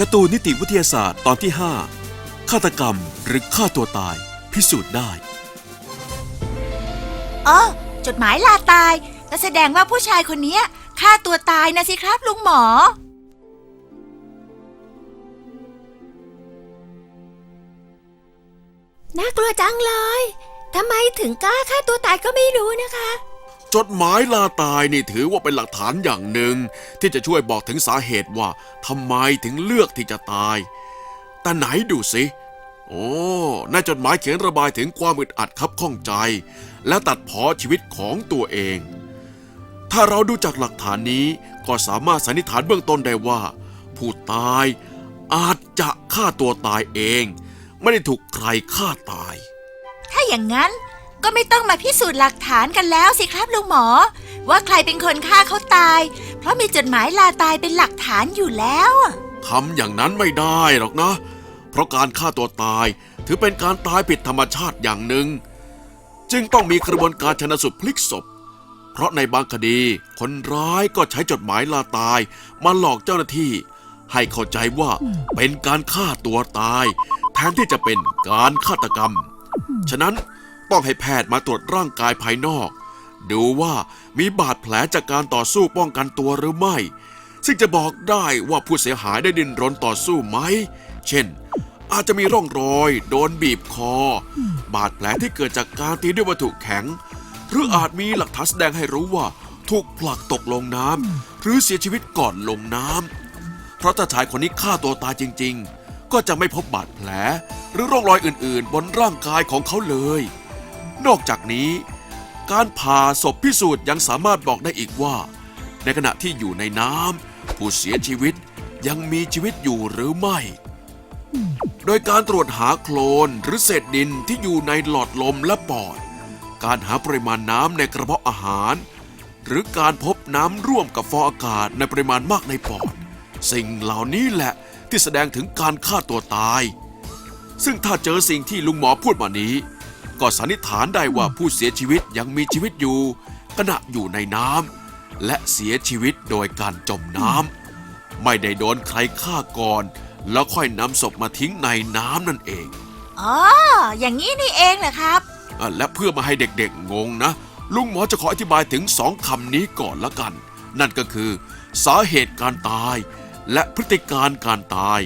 การ์ตูนนิติวิทยาศาสตร์ตอนที่ 5 ฆาตกรรมหรือฆ่าตัวตายพิสูจน์ได้ อ๋อจดหมายลาตายก็แสดงว่าผู้ชายคนเนี้ยฆ่าตัวตายนะสิครับลุงหมอ น่ากลัวจังเลย ทำไมถึงกล้าฆ่าตัวตายก็ไม่รู้นะคะ จดหมายลาตายนี่ถือว่าเป็นหลักฐานอย่างหนึ่ง ที่จะช่วยบอกถึงสาเหตุว่าทำไมถึงเลือกที่จะตาย แต่ไหนดูสิโอ้ในจดหมายเขียนระบายถึงความอึดอัดคับข้องใจ และตัดเพอชีวิตของตัวเอง ถ้าเราดูจากหลักฐานนี้ก็สามารถสันนิษฐานเบื้องต้นได้ว่า ผู้ตายอาจจะฆ่าตัวตายเอง ไม่ได้ถูกใครฆ่าตาย ถ้าอย่างนั้น ก็ไม่ต้องมาพิสูจน์หลักฐานกันแล้วสิครับลุงหมอ ว่าใครเป็นคนฆ่าเขาตาย เพราะมีจดหมายลาตายเป็นหลักฐานอยู่แล้วอะทำอย่างนั้นไม่ได้หรอกนะ เพราะการฆ่าตัวตายถือเป็นการตายผิดธรรมชาติอย่างหนึ่ง จึงต้องมีกระบวนการชนสูตรพลิกศพ เพราะในบางคดีคนร้ายก็ใช้จดหมายลาตาย มาหลอกเจ้าหน้าที่ ให้เข้าใจว่าเป็นการฆ่าตัวตาย แทนที่จะเป็นการฆาตกรรม ฉะนั้น ต้องให้แพทย์มาตรวจร่างกายภายนอก ดูว่ามีบาดแผลจากการต่อสู้ป้องกันตัวหรือไม่ ซึ่งจะบอกได้ว่าผู้เสียหายได้ดิ้นรนต่อสู้ไหม เช่น อาจจะมีร่องรอย โดนบีบคอ บาดแผลที่เกิดจากการตีด้วยวัตถุแข็ง หรืออาจมีหลักฐานแสดงให้รู้ว่าถูกผลักตกลงน้ำหรือเสียชีวิตก่อนลงน้ำเพราะถ้าชายคนนี้ฆ่าตัวตายจริง ๆ ก็จะไม่พบบาดแผล หรือร่องรอยอื่น ๆ บนร่างกายของเขาเลย นอกจากนี้ การผ่าศพพิสูจน์ยังสามารถบอกได้อีกว่า ในขณะที่อยู่ในน้ำผู้เสียชีวิตยังมีชีวิตอยู่หรือไม่ โดยการตรวจหาโคลนหรือเศษดินที่อยู่ในหลอดลมและปอด การหาปริมาณน้ำในกระเพาะอาหาร หรือการพบน้ำร่วมกับฟองอากาศในปริมาณมากในปอด สิ่งเหล่านี้แหละที่แสดงถึงการฆ่าตัวตาย ซึ่งถ้าเจอสิ่งที่ลุงหมอพูดมานี้ ก็สันนิษฐานได้ว่าผู้เสียชีวิตยังมีชีวิตอยู่ ขณะอยู่ในน้ำและเสียชีวิตโดยการจมน้ำไม่ได้โดนใครฆ่าก่อน แล้วค่อยนำศพมาทิ้งในน้ำนั่นเองอ๋ออย่างนี้นี่เองเหรอครับอะและเพื่อไมาให้เด็กๆงงนะ ลุงหมอจะขออธิบายถึงสองคำนี้ก่อนละกัน นั่นก็คือ สาเหตุการตาย และพฤติการการตาย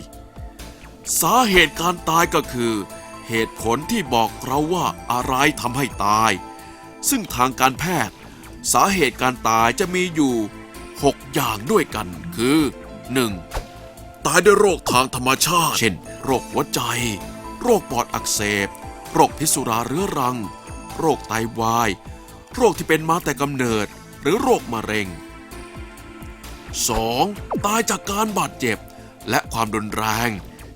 สาเหตุการตายก็คือ เหตุผลที่บอกเราว่าอะไรทำให้ตาย ซึ่งทางการแพทย์ สาเหตุการตายจะมีอยู่ 6 อย่างด้วยกัน คือ 1. ตายด้วยโรคทางธรรมชาติ เช่น โรคหัวใจ โรคปอดอักเสบ โรคพิษสุราเรื้อรัง โรคไตวาย โรคที่เป็นมาแต่กำเนิด หรือโรคมะเร็ง 2. ตายจากการบาดเจ็บ และความรุนแรง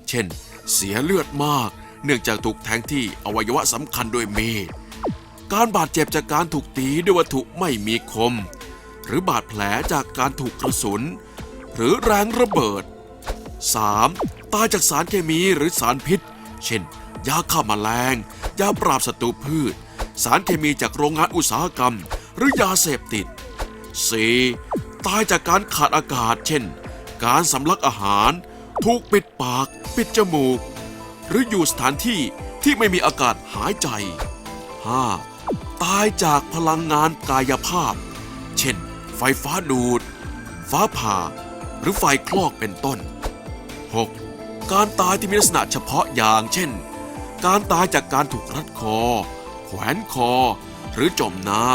เช่น เสียเลือดมาก เนื่องจากถูกแทงที่อวัยวะสำคัญด้วยมีดการบาดเจ็บจากการถูกตีด้วยวัตถุไม่มีคม หรือบาดแผลจากการถูกกระสุน หรือแรงระเบิด 3. ตายจากสารเคมีหรือสารพิษ เช่น ยาฆ่าแมลง ยาปราบศัตรูพืช สารเคมีจากโรงงานอุตสาหกรรม หรือยาเสพติด 4. ตายจากการขาดอากาศ เช่น การสำลักอาหาร ถูกปิดปาก ปิดจมูก หรืออยู่สถานที่ที่ไม่มีอากาศหายใจ 5. ตายจากพลังงานกายภาพ เช่น ไฟฟ้าดูด ฟ้าผ่า หรือไฟคลอกเป็นต้น 6. การตายที่มีลักษณะเฉพาะอย่างเช่น การตายจากการถูกรัดคอ แขวนคอ หรือจมน้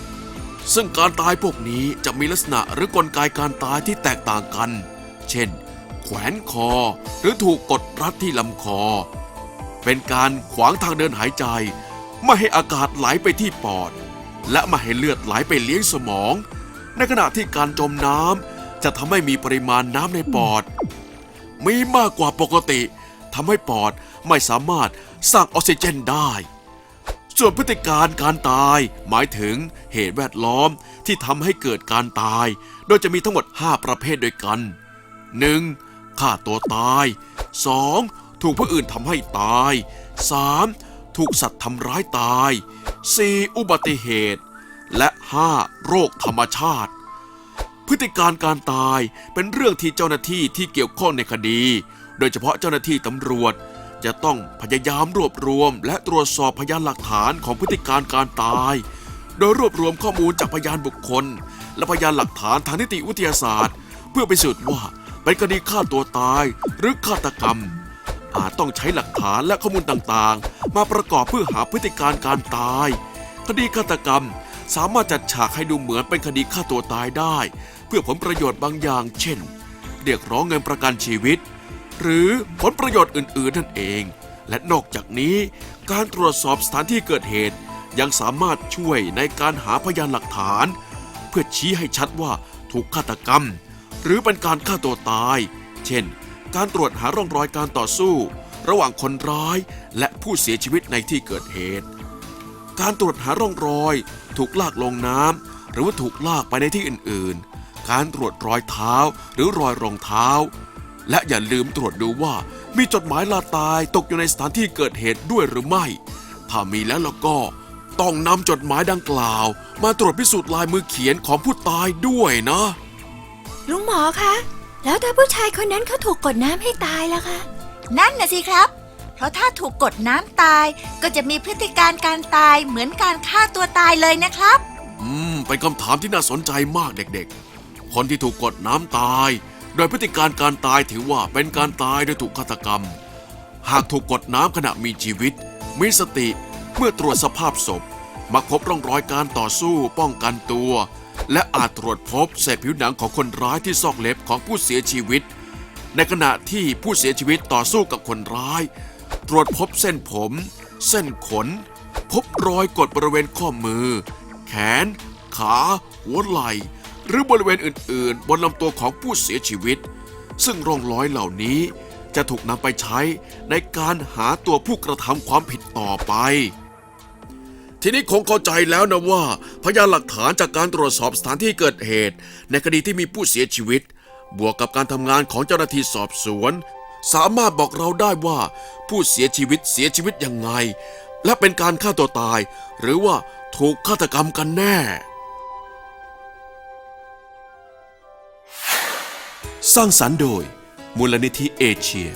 ำซึ่งการตายพวกนี้จะมีลักษณะหรือกลไกการตายที่แตกต่างกัน เช่น แขวนคอ หรือถูกกดรัดที่ลำคอ เป็นการขวางทางเดินหายใจ ไม่ให้อากาศไหลไปที่ปอด และไม่ให้เลือดไหลไปเลี้ยงสมอง ในขณะที่การจมน้ำจะทำให้มีปริมาณน้ำในปอด มีมากกว่าปกติทำให้ปอดไม่สามารถสร้างออกซิเจนได้ ส่วนพฤติการการตายหมายถึงเหตุแวดล้อมที่ทำให้เกิดการตาย โดยจะมีทั้งหมด 5 ประเภทด้วยกัน 1. ฆ่าตัวตาย 2. ถูกผู้อื่นทำให้ตาย 3. ถูกสัตว์ทำร้ายตาย 4. อุบัติเหตุ และ 5. โรคธรรมชาติ พฤติการการตายเป็นเรื่องที่เจ้าหน้าที่ที่เกี่ยวข้องในคดี โดยเฉพาะเจ้าหน้าที่ตำรวจ จะต้องพยายามรวบรวม และตรวจสอบพยานหลักฐานของพฤติการการตาย โดยรวบรวมข้อมูลจากพยานบุคคล และพยานหลักฐานทางนิติวิทยาศาสตร์ เพื่อไปสืบว่า เป็นคดีฆ่าตัวตายหรือฆาตกรรม อาจต้องใช้หลักฐานและข้อมูลต่างๆ มาประกอบเพื่อหาพฤติการการตาย คดีฆาตกรรมสามารถจัดฉากให้ดูเหมือนเป็นคดีฆ่าตัวตายได้ เพื่อผลประโยชน์บางอย่าง เช่นเรียกร้องเงินประกันชีวิต หรือผลประโยชน์อื่นๆนั่นเอง และนอกจากนี้การตรวจสอบสถานที่เกิดเหตุ ยังสามารถช่วยในการหาพยานหลักฐาน เพื่อชี้ให้ชัดว่าถูกฆาตกรรม หรือเป็นการฆ่าตัวตาย เช่น การตรวจหาร่องรอยการต่อสู้ ระหว่างคนร้ายและผู้เสียชีวิตในที่เกิดเหตุ การตรวจหาร่องรอย ถูกลากลงน้ำหรือว่าถูกลากไปในที่อื่นๆ การตรวจรอยเท้าหรือรอยรองเท้า และอย่าลืมตรวจดูว่ามีจดหมายลาตายตกอยู่ในสถานที่เกิดเหตุด้วยหรือไม่ ถ้ามีแล้วแล้วก็ต้องนำจดหมายดังกล่าว มาตรวจพิสูจน์ลายมือเขียนของผู้ตายด้วยนะ ลุงหมอคะ แล้วถ้าผู้ชายคนนั้นเขาถูกกดน้ำให้ตายล่ะคะ นั่นนะสิครับ เพราะถ้าถูกกดน้ำตายก็จะมีพฤติการการตายเหมือนการฆ่าตัวตายเลยนะครับ อืม เป็นคำถามที่น่าสนใจมากเด็กๆ คนที่ถูกกดน้ำตาย โดยพฤติการการตายถือว่าเป็นการตายโดยถูกฆาตกรรม หากถูกกดน้ำขณะมีชีวิต มีสติเมื่อตรวจสภาพศพมักพบร่องรอยการต่อสู้ป้องกันตัว และอาจตรวจพบเศษผิวหนังของคนร้ายที่ซอกเล็บของผู้เสียชีวิต ในขณะที่ผู้เสียชีวิตต่อสู้กับคนร้าย ตรวจพบเส้นผม เส้นขน พบรอยกดบริเวณข้อมือ แขน ขา หัวไหล่ หรือบริเวณอื่น ๆ บนลำตัวของผู้เสียชีวิต ซึ่งร่องรอยเหล่านี้จะถูกนำไปใช้ในการหาตัวผู้กระทำความผิดต่อไป ทีนี้คงเข้าใจแล้วนะว่า พยานหลักฐานจากการตรวจสอบสถานที่เกิดเหตุ ในคดีที่มีผู้เสียชีวิต บวกกับการทำงานของเจ้าหน้าที่สอบสวน สามารถบอกเราได้ว่า ผู้เสียชีวิตเสียชีวิตยังไง และเป็นการฆ่าตัวตาย หรือว่าถูกฆาตกรรมกันแน่ สร้างสรรค์โดย มูลนิธิเอเชีย